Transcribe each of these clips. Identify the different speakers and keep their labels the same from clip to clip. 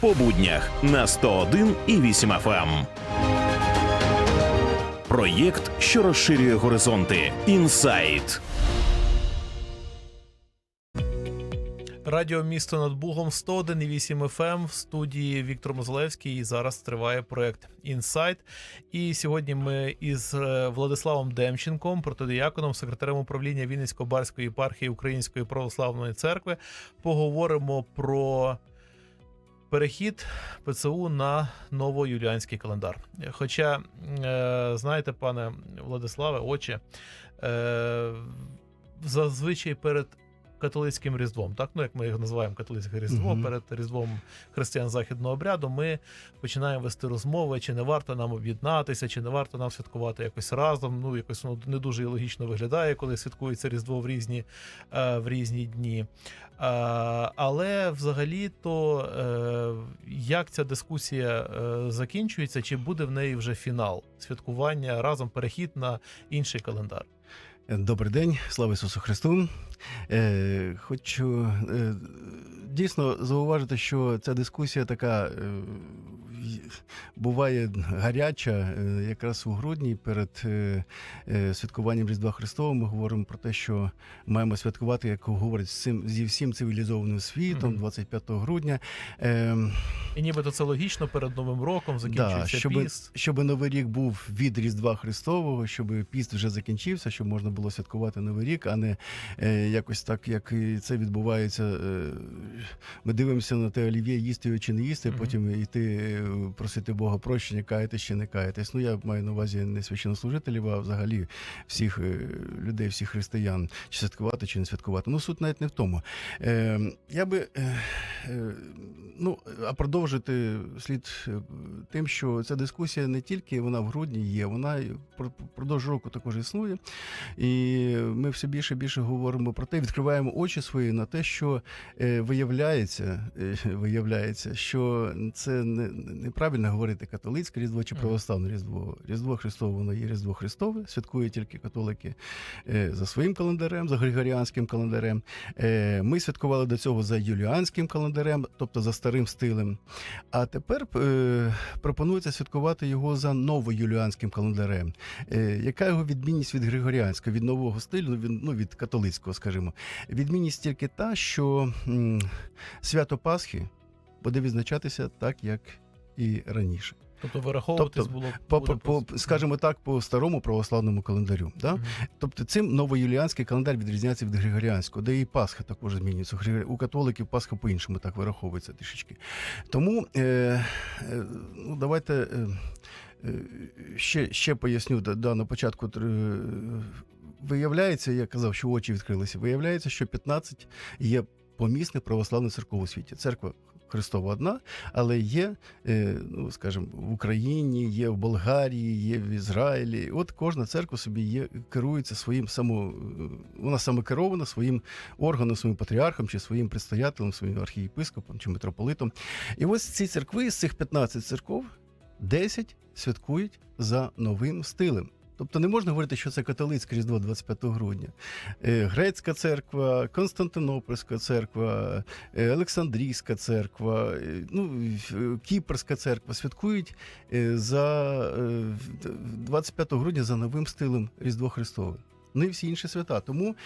Speaker 1: по буднях на 101 і 8 FM. Проєкт, що розширює горизонти. Інсайт.
Speaker 2: Радіо місто над Бугом 101,8 FM в студії Віктор Мозолевський. І зараз триває проект Інсайт. І сьогодні ми із е, Владиславом Демченком, протодіяконом, секретарем управління Вінницько-Барської єпархії Української православної церкви, поговоримо про перехід ПЦУ на новоюліанський календар. Хоча, е, знаєте, пане Владиславе, отче, е, зазвичай перед католицьким різдвом, так ну як ми його називаємо католицьке різдво,
Speaker 3: Мгм.
Speaker 2: перед різдвом християн західного обряду, ми починаємо вести розмови, чи не варто нам об'єднатися, чи не варто нам святкувати якось разом. Ну якось ну, не дуже логічно виглядає, коли святкується різдво в різні, е, в різні дні. Е, але взагалі, то е, як ця дискусія закінчується, чи буде в неї вже фінал святкування разом перехід на інший календар?
Speaker 3: Добрий день, слава Ісусу Христу. Е, хочу е, дійсно зауважити, що ця дискусія така е, буває гаряча. Е, якраз у грудні перед е, е, святкуванням Різдва Христового ми говоримо про те, що маємо святкувати, як говорять, з цим зі всім цивілізованим світом, 25 грудня. Е,
Speaker 2: І нібито це логічно перед Новим роком закінчується
Speaker 3: щоб,
Speaker 2: піст.
Speaker 3: щоб Новий рік був від Різдва Христового, щоб піст вже закінчився, щоб можна було святкувати Новий рік, а не якось так, як це відбувається. Ми дивимося на те, олів'є їсти чи не їсти, потім йти просити Бога прощення, каятись чи не каятись. Ну я маю на увазі не священнослужителів, а взагалі всіх е, людей, всіх християн, чи святкувати, чи не святкувати. Ну суть навіть не в тому. Е, я би е, е, ну, а продовжити слід е, тим, що ця дискусія не тільки вона в грудні є, вона і впродовж року також існує. І ми все більше і більше говоримо про те, відкриваємо очі свої на те, що виявляється, виявляється, що це не, неправильно говорити католицьке різдво чи православне різдво. Різдво Христове, воно є Різдво Христове, святкують тільки католики е, за своїм календарем, за григоріанським календарем. Е, Ми святкували до цього за юліанським календарем, тобто за старим стилем. А тепер е, пропонується святкувати його за новоюліанським календарем. Яка його відмінність від григоріанського, від нового стилю, від, ну, від католицького, скажімо? Відмінність тільки та, що свято Пасхи буде відзначатися так, як і раніше.
Speaker 2: Тобто вираховуватись
Speaker 3: Тобто,
Speaker 2: було
Speaker 3: По,
Speaker 2: буде
Speaker 3: по, по, скажімо так, по старому православному календарю. Да?
Speaker 2: Мгм.
Speaker 3: Тобто цим новоюліанський календар відрізняється від григоріанського, де і Пасха також змінюється. У католиків Пасха по-іншому так вираховується трішечки. Тому е, е, ну, давайте е, е, ще, ще поясню да, да, на початку. е, Виявляється, я казав, що очі відкрилися. Виявляється, що 15 є помісних православних церков у світі. Церква Христова одна, але є, е, ну скажімо, в Україні, є в Болгарії, є в Ізраїлі. От кожна церква собі є, керується своїм само, е, вона самокерована своїм органом, своїм патріархом чи своїм предстоятелем, своїм архієпископом чи митрополитом. І ось ці церкви з цих 15 церков 10 святкують за новим стилем. Тобто не можна говорити, що це католицьке різдво 25 грудня. Е, Грецька церква, Константинопольська церква, е, Олександрійська церква, е, ну, Кіпрська церква святкують за е, 25 грудня за новим стилем Різдво Христове. Ну і всі інші свята. Тому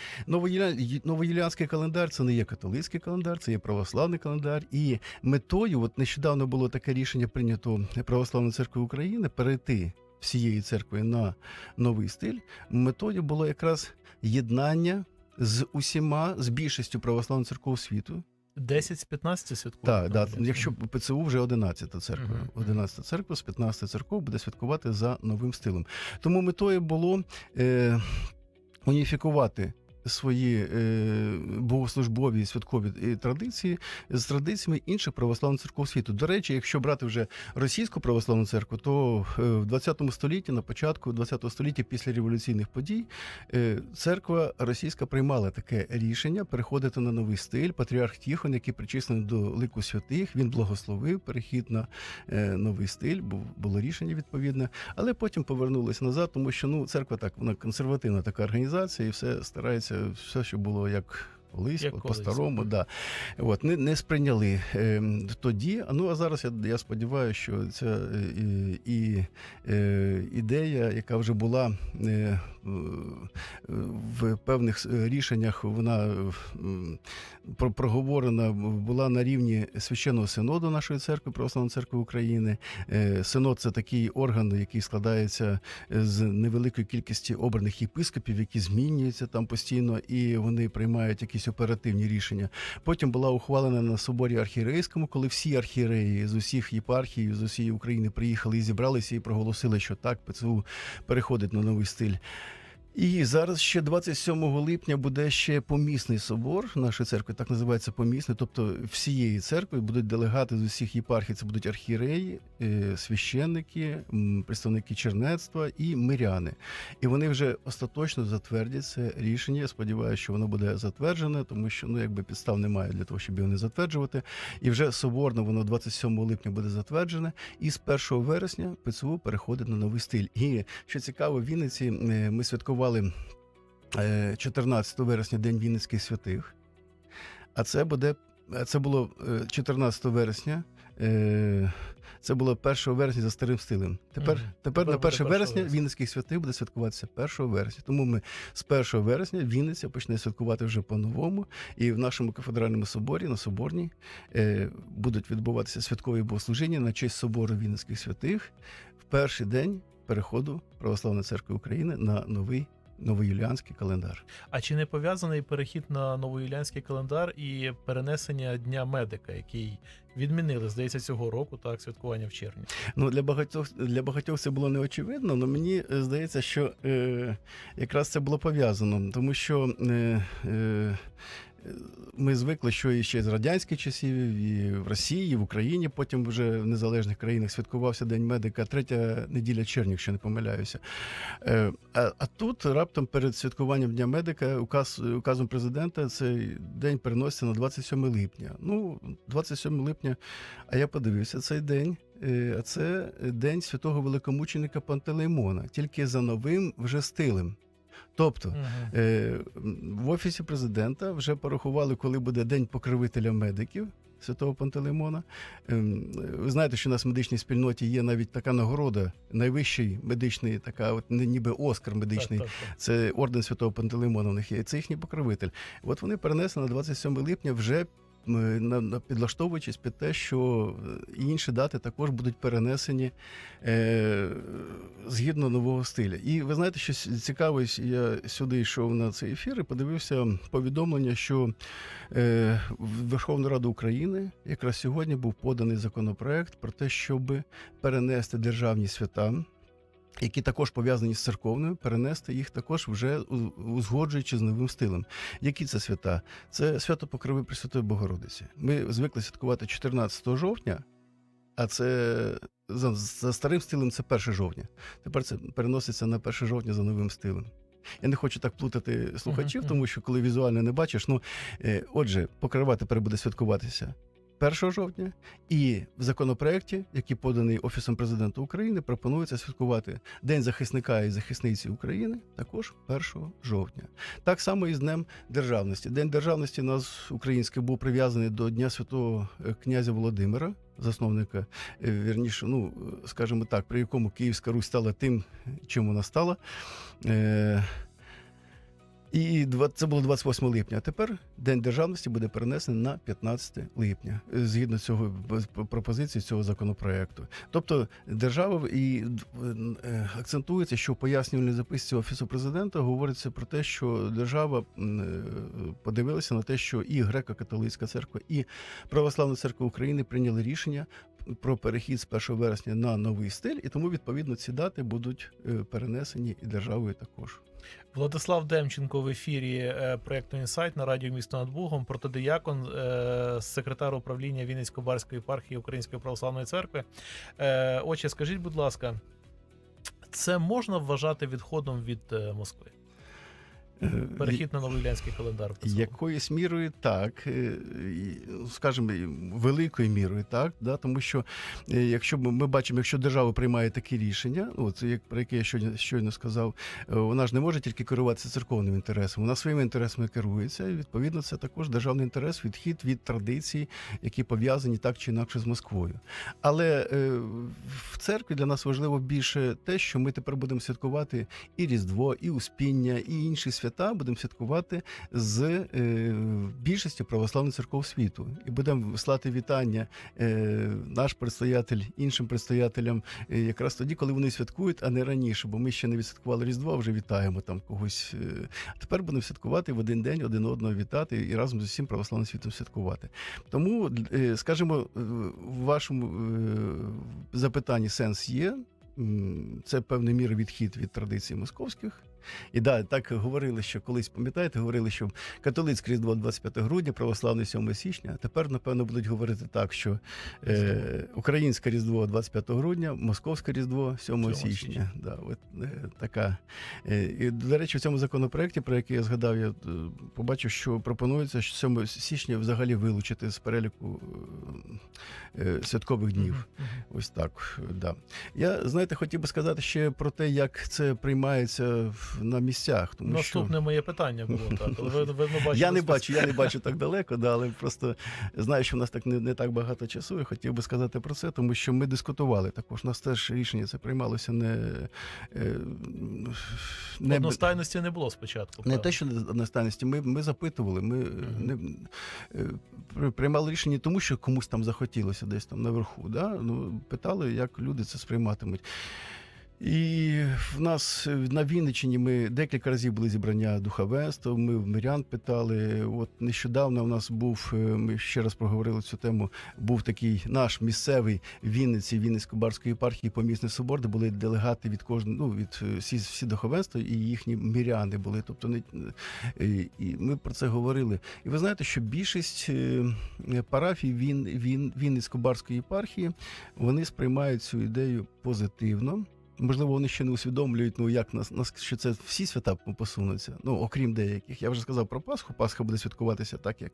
Speaker 3: новоюліанський календар це не є католицький календар, це є православний календар. І метою, от нещодавно було таке рішення прийнято Православною церквою України перейти всієї церкви на новий стиль. Метою було якраз єднання з усіма, з більшістю православних церков світу.
Speaker 2: 10 з 15 святкують.
Speaker 3: Так, да, якщо ПЦУ вже 11 церква.
Speaker 2: Мгм.
Speaker 3: 11 церква з 15 церков буде святкувати за новим стилем. Тому метою було е, уніфікувати свої е, богослужбові святкові е, традиції з традиціями інших православних церков світу. До речі, якщо брати вже російську православну церкву, то е, в 20 столітті, на початку 20 століття, після революційних подій, церква російська приймала таке рішення переходити на новий стиль. Патріарх Тіхон, який причислений до лику святих, він благословив перехід на новий стиль, бо було рішення відповідне. Але потім повернулися назад, тому що ну церква так вона консервативна така організація, і все старається, все, що було як колись, по-старому, да. От, не, не сприйняли е, тоді. Ну а зараз я, я сподіваюся, що ця е, і, е, ідея, яка вже була е, в певних е, рішеннях, вона е, проговорена була на рівні священного синоду нашої церкви, Православної церкви України. Е, Синод це такий орган, який складається з невеликої кількості обраних єпископів, які змінюються там постійно, і вони приймають якісь оперативні рішення. Потім була ухвалена на соборі архієрейському, коли всі архієреї з усіх єпархій, з усієї України приїхали і зібралися і проголосили, що так, ПЦУ переходить на новий стиль. І зараз ще 27 липня буде ще помісний собор нашої церкви, так називається помісний. Тобто всієї церкви будуть делегати з усіх єпархій. Це будуть архієреї, е, священники, представники чернецтва і миряни. І вони вже остаточно затвердять це рішення. Я сподіваюся, що воно буде затверджене, тому що ну якби підстав немає для того, щоб його не затверджувати. І вже соборно воно 27 липня буде затверджене. І з 1 вересня ПЦУ переходить на новий стиль. І що цікаво, в Вінниці е, ми святкували е, 14 вересня День Вінницьких святих. А це буде це було е, 14 вересня. е, Це було 1 вересня за старим стилем. Тепер,
Speaker 2: Мгм.
Speaker 3: тепер
Speaker 2: Тепер
Speaker 3: на 1
Speaker 2: 1
Speaker 3: вересня
Speaker 2: вересня.
Speaker 3: Вінницьких святих буде святкуватися 1 вересня. Тому ми з 1 вересня Вінниця почне святкувати вже по-новому. І в нашому кафедральному соборі на Соборній е, будуть відбуватися святкові богослужіння на честь собору Вінницьких святих в перший день переходу Православної церкви України на новий новоюліанський календар.
Speaker 2: А чи не пов'язаний перехід на новоюліанський календар і перенесення Дня медика, який відмінили, здається, цього року, так, святкування в червні?
Speaker 3: Ну для багатьох для багатьох це було неочевидно, але мені е, здається, що е, якраз це було пов'язано, тому що. Е, е, ми звикли, що і ще з радянських часів, і в Росії, і в Україні, потім вже в незалежних країнах святкувався День медика, третя неділя червня, якщо не помиляюся. Е, А, а тут раптом перед святкуванням Дня медика указ, указом президента цей день переноситься на 27 липня. Ну, 27 липня, а я подивився цей день. е, А це день святого великомученика Пантелеймона, тільки за новим вже стилем. Тобто,
Speaker 2: Мгм.
Speaker 3: Е, В офісі президента вже порахували, коли буде день покровителя медиків святого Пантелеймона. Ем, Ви знаєте, що у нас в медичній спільноті є навіть така нагорода, найвищий медичний, така, от ні- ніби Оскар медичний.
Speaker 2: Так, так, так.
Speaker 3: Це орден святого Пантелеймона. У них є. Це їхній покровитель. От вони перенесли на 27 липня вже. Підлаштовуючись під те, що е, інші дати також будуть перенесені е, згідно нового стиля. І ви знаєте, що цікаво, я сюди йшов на цей ефір і подивився повідомлення, що е, Верховну Раду України якраз сьогодні був поданий законопроект про те, щоб перенести державні свята які також пов'язані з церковною, перенести їх також вже узгоджуючи з новим стилем. Які це свята? Це свято Покрови Пресвятої Богородиці. Ми звикли святкувати 14 жовтня, а це за, за старим стилем це 1 жовтня. Тепер це переноситься на 1 жовтня за новим стилем. Я не хочу так плутати слухачів, тому що коли візуально не бачиш, ну е, отже, покрова тепер буде святкуватися 1 жовтня, і в законопроекті, який поданий Офісом президента України, пропонується святкувати День захисника і захисниці України також 1 жовтня. Так само і з Днем Державності. День державності у нас український був прив'язаний до Дня Святого е, князя Володимира, засновника, е, вірніше, ну е, скажімо так, при якому Київська Русь стала тим, чим вона стала. Е, і це було 28 липня. Тепер День державності буде перенесений на 15 липня, е, згідно цього пропозиції цього законопроекту. Тобто держава і е, акцентується, що в пояснювальній записці офісу президента говориться про те, що держава е, подивилася на те, що і греко-католицька церква, і православна церква України прийняли рішення. Про перехід з 1 вересня на новий стиль, і тому відповідно ці дати будуть е, перенесені і державою також.
Speaker 2: Владислав Демченко в ефірі е, проекту Інсайт на радіо місто над Бугом, протодиякон, е, секретар управління Вінницько-Барської єпархії Української православної церкви. Отче, скажіть, будь ласка, це можна вважати відходом від Москви?
Speaker 3: Е,
Speaker 2: Перехід на новоюліанський календар.
Speaker 3: Якоюсь мірою так, е, скажімо, великою мірою, так, да, тому що е, якщо ми, ми бачимо, якщо держава приймає такі рішення, це як про яке я щойно, щойно сказав, вона ж не може тільки керуватися церковним інтересом, вона своїми інтересами керується, і відповідно це також державний інтерес, відхід від традицій, які пов'язані так чи інакше з Москвою. Але е, в церкві для нас важливо більше те, що ми тепер будемо святкувати і Різдво, і Успіння, і інші свята будемо святкувати з е, більшістю православних церков світу. І будемо вислати вітання е, наш предстоятель іншим предстоятелям е, якраз тоді, коли вони святкують, а не раніше, бо ми ще не відсвяткували Різдво, а вже вітаємо там когось. А тепер будемо святкувати в один день, один одного вітати і разом з усім православним світом святкувати. Тому, скажімо, в вашому запитанні сенс є. Це певною мірою відхід від традицій московських. І да, так говорили, що колись пам'ятаєте, говорили, що католицьке різдво 25 грудня, православне 7 січня. А тепер, напевно, будуть говорити так, що е, українське різдво 25 грудня, московське різдво 7
Speaker 2: 7
Speaker 3: січня.
Speaker 2: січня.
Speaker 3: Да, от, е, така. Е, і, до речі, в цьому законопроекті, про який я згадав, я е, побачив, що пропонується що 7 січня взагалі вилучити з переліку е, е, святкових днів.
Speaker 2: Мгм, мгм.
Speaker 3: Ось так, да. Я знаєте, хотів би сказати ще про те, як це приймається в- на місцях. Тому
Speaker 2: Наступне моє питання було так. Але ви, ви, ми бачили
Speaker 3: я не бачу, я не бачу так далеко, да, але просто знаю, що в нас так не, не так багато часу. Я хотів би сказати про це, тому що ми дискутували також. У нас теж рішення це приймалося не, е, не,
Speaker 2: Одностайності не було спочатку.
Speaker 3: не
Speaker 2: правда.
Speaker 3: те, що одностайності. Ми, ми запитували, ми не, е, приймали рішення тому, що комусь там захотілося десь там наверху. Да? Ну, питали, як люди це сприйматимуть. І в нас е, на Вінниччині ми декілька разів були зібрання духовенства. Ми в мирян питали. От нещодавно в нас був, е, ми ще раз проговорили цю тему. Був такий наш місцевий Вінниці, Вінницько-Барської єпархії помісний собор, де були делегати від кожного, ну від е, всі, всі духовенства, і їхні миряни були. Тобто не і ми про це говорили. І ви знаєте, що більшість парафій Він, Він, Вінницько-Барської єпархії вони сприймають цю ідею позитивно. Можливо, вони ще не усвідомлюють, ну як нас, нас що це всі свята посунуться. Ну окрім деяких. Я вже сказав про Пасху. Пасха буде святкуватися так, як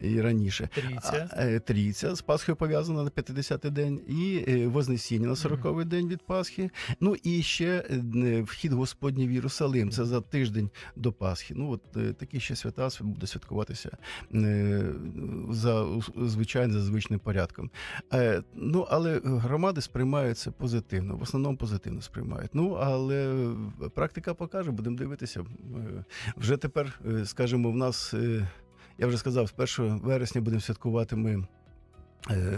Speaker 3: і раніше.
Speaker 2: Трійця.
Speaker 3: А, е, Трійця з Пасхою пов'язана на 50-й день, і е, Вознесіння на 40-й день від Пасхи. Ну і ще е, вхід Господній в Єрусалим. Це за тиждень до Пасхи. Ну от такі ще свята св- буде святкуватися за звичайним за звичним порядком. Ну але громади сприймають це позитивно, в основному позитивно сприймають. Ну але практика покаже, будемо дивитися. Е, Вже тепер, е, скажімо, в нас. е, я вже сказав, з 1 вересня будемо святкувати ми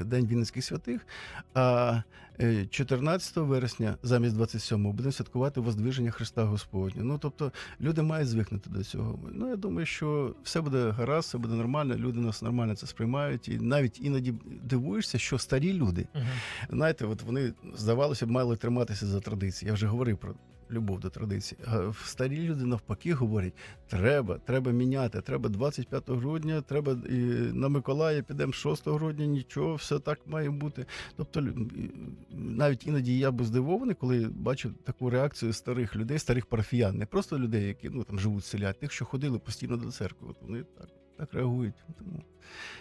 Speaker 3: День Вінницьких святих, а е, 14 вересня, замість 27-го, будемо святкувати Воздвиження Христа Господня. Ну, тобто, люди мають звикнути до цього. Ну, я думаю, що все буде гаразд, все буде нормально, люди нас нормально це сприймають. І навіть іноді дивуєшся, що старі люди,
Speaker 2: Мгм.
Speaker 3: знаєте, от вони, здавалося б, мали триматися за традиції. Я вже говорив про любов до традицій. А старі люди навпаки говорять: треба, треба міняти. Треба 25 грудня, треба і на Миколая підемо 6 грудня, нічого, все так має бути. Тобто, навіть іноді я був здивований, коли бачу таку реакцію старих людей, старих парафіян, не просто людей, які ну там живуть в тих, що ходили постійно до церкви. От вони так, так реагують. Тому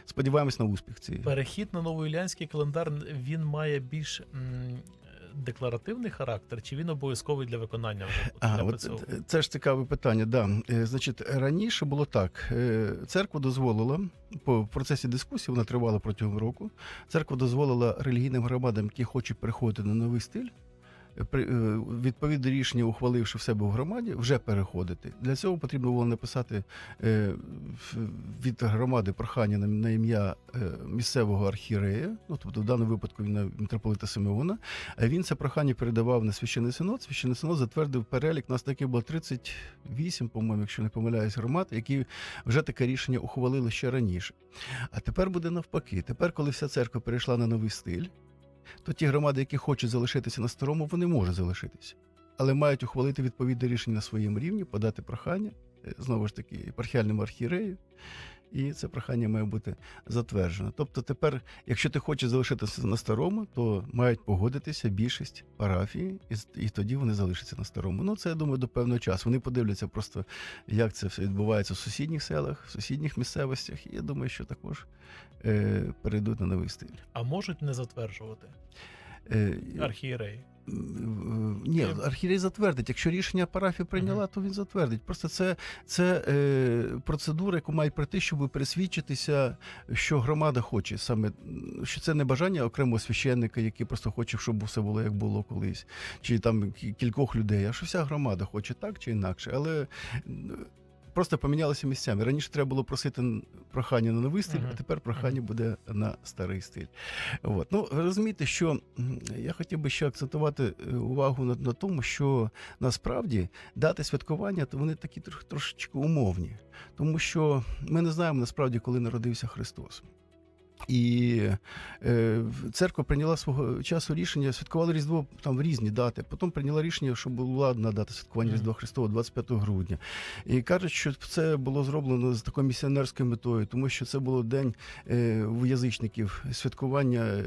Speaker 3: сподіваємось на успіх цієї.
Speaker 2: Перехід на новоюліанський календар він має більш декларативний характер, чи він обов'язковий для виконання вже для
Speaker 3: от е, це ж цікаве питання. Да. Е, Значить, раніше було так: Е, церква дозволила по процесі дискусії, вона тривала протягом року. Церква дозволила релігійним громадам, які хочуть переходити на новий стиль. Е, Відповідне рішення, ухваливши в себе в громаді, вже переходити. Для цього потрібно було написати е, від громади прохання на, ім'я е, місцевого архієрея, ну тобто в даному випадку він на митрополита Симеона. А він це прохання передавав на священний синод. Священний синод затвердив перелік. У нас таки було 38, по-моєму, якщо не помиляюсь, громад, які вже таке рішення ухвалили ще раніше. А тепер буде навпаки. Тепер, коли вся церква перейшла на новий стиль, то ті громади, які хочуть залишитися на старому, вони можуть залишитися. Але мають ухвалити відповідне рішення на своєму рівні, подати прохання, знову ж таки, єпархіальному архієрею. і це прохання має бути затверджено. Тобто, тепер, якщо ти хочеш залишитися на старому, то мають погодитися більшість парафії, і, і тоді вони залишаться на старому. Ну це я думаю до певного часу. Вони подивляться просто, як це все відбувається в сусідніх селах, в сусідніх місцевостях. І я думаю, що також е, перейдуть на новий стиль.
Speaker 2: А можуть не затверджувати
Speaker 3: Е,
Speaker 2: архієреї.
Speaker 3: Ні,
Speaker 2: Є.
Speaker 3: архієрей затвердить. Якщо рішення парафія прийняла, то він затвердить. Просто це, це е, процедура, яку мають пройти, щоб пересвідчитися, що громада хоче. Саме що це не бажання окремого священника, який просто хоче, щоб все було як було колись, чи там кількох людей, а що вся громада хоче так чи інакше. Але просто помінялися місцями. Раніше треба було просити прохання на новий стиль,
Speaker 2: Мгм.
Speaker 3: а тепер прохання буде на старий стиль. От. Ну, ви розумієте, що я хотів би ще акцентувати е, увагу на, на тому, що насправді дати святкування, то вони такі трош, трошечки умовні, тому що ми не знаємо насправді, коли народився Христос. І е, церква прийняла свого часу рішення, святкувала Різдво там в різні дати. Потім прийняла рішення, що була одна дата святкування Різдва Христова 25 грудня. І кажуть, що це було зроблено з такою місіонерською метою, тому що це було день е, у язичників, святкування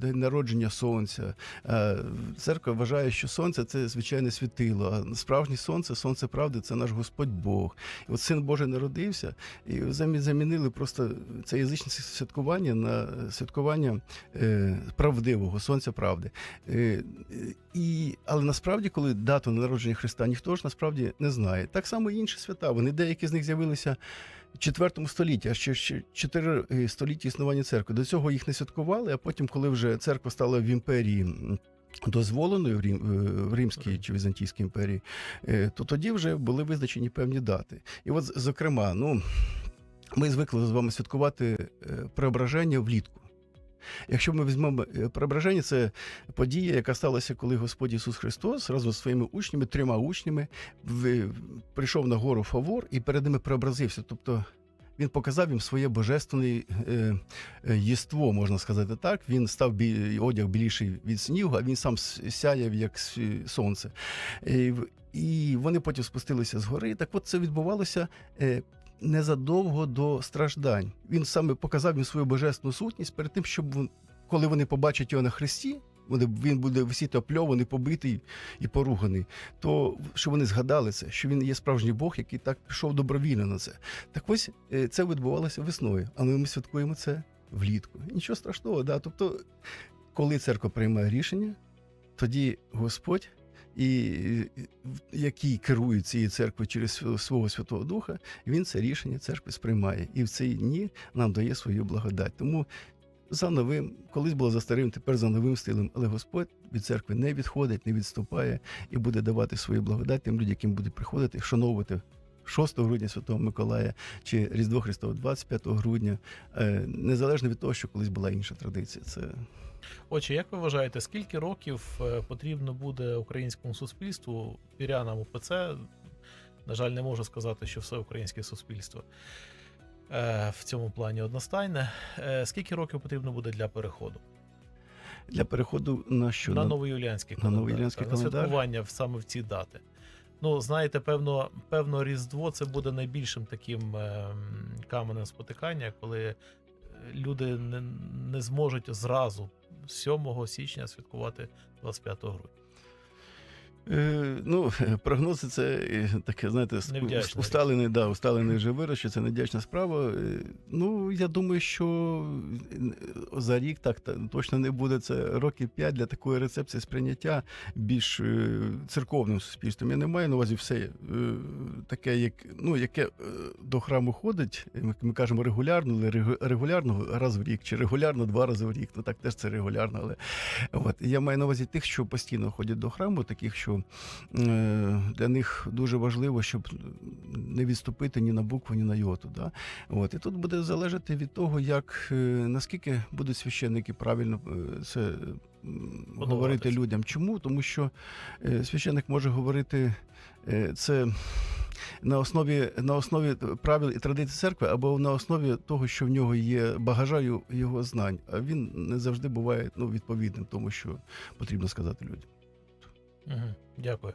Speaker 3: день народження сонця. Е, церква вважає, що сонце це звичайне світило. А справжнє сонце, сонце правди, це наш Господь Бог. І от син Божий народився, і замі- замінили просто це язичне святкування на святкування е, правдивого сонця правди. Е, і, але насправді, коли дату народження Христа, ніхто ж насправді не знає. Так само і інші свята. Вони деякі з них з'явилися в четвертому столітті, а ще чотири е, століття існування церкви. До цього їх не святкували, а потім, коли вже церква стала в імперії. Дозволеною в, Рім, е, в Римській чи Візантійській імперії, то тоді вже були визначені певні дати. І от, зокрема, ну ми звикли з вами святкувати е, преображення влітку. Якщо ми візьмемо е, преображення, це подія, яка сталася, коли Господь Ісус Христос разом з своїми учнями, трьома учнями, прийшов на гору Фавор і перед ними преобразився. Тобто він показав їм своє божественне е, єство, можна сказати так. Він став одяг біліший від снігу, а він сам сяяв як сонце. І вони потім спустилися з гори. Так от це відбувалося. Незадовго до страждань. Він саме показав їм свою божественну сутність перед тим, щоб коли вони побачать його на хресті, вони, він буде висіти опльований, побитий і поруганий, то щоб вони згадали це, що він є справжній Бог, який так пішов добровільно на це. Так ось е, це відбувалося весною, але ми святкуємо це влітку. Нічого страшного, да. Тобто, коли церква приймає рішення, тоді Господь. І який керує цією церквою через свого- Святого Духа, він це рішення церкви сприймає і в ці дні нам дає свою благодать. Тому за новим, колись було за старим, тепер за новим стилем, але Господь від церкви не відходить, не відступає і буде давати свою благодать тим людям, яким буде приходити, вшановувати 6 грудня Святого Миколая чи Різдво Христове 25 грудня, е, незалежно від того, що колись була інша традиція. Це
Speaker 2: Отже, як ви вважаєте, скільки років е, потрібно буде українському суспільству, вірянам УПЦ? На жаль, не можу сказати, що все українське суспільство е, в цьому плані одностайне. Е, Скільки років потрібно буде для переходу?
Speaker 3: для переходу на що
Speaker 2: на новоюліанський
Speaker 3: на
Speaker 2: календар. на святкування саме в ці дати. Ну, знаєте, певно, певно, Різдво це буде найбільшим таким каменем спотикання, коли люди не, не зможуть зразу 7 січня святкувати 25 грудня.
Speaker 3: Е, ну, прогнози це е, таке, знаєте,
Speaker 2: Невдячна річ.
Speaker 3: усталений, да, усталений вже вираз, що це невдячна справа. Е, Ну, я думаю, що за рік так точно не буде. Це років 5 для такої рецепції сприйняття більш церковним суспільством. Я не маю на увазі все таке, як, ну, яке е, до храму ходить, ми, ми кажемо регулярно, але регулярно раз в рік, чи регулярно два рази в рік. Ну так теж це регулярно, але От я маю на увазі тих, що постійно ходять до храму, таких, що е, для них дуже важливо, щоб не відступити ні на букву, ні на йоту. Да? От і тут буде залежати від того, як е, наскільки будуть священники правильно е, це говорити людям. Чому? Тому що е, священник може говорити е, це. На основі, на основі правил і традицій церкви, або на основі того, що в нього є багажа його- знань, а він не завжди буває ну, відповідним тому, що потрібно сказати людям.
Speaker 2: Дякую.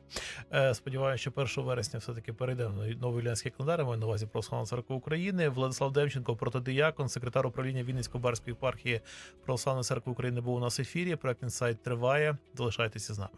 Speaker 2: Е, сподіваюся, що 1 вересня все-таки перейде на новий юліанський календар. Маю на увазі Православна церква України. Владислав Демченко, протодиякон, секретар управління Вінницько-Барської єпархії Православної церкви України, був у нас в ефірі. Проект інсайт триває. Залишайтеся з нами.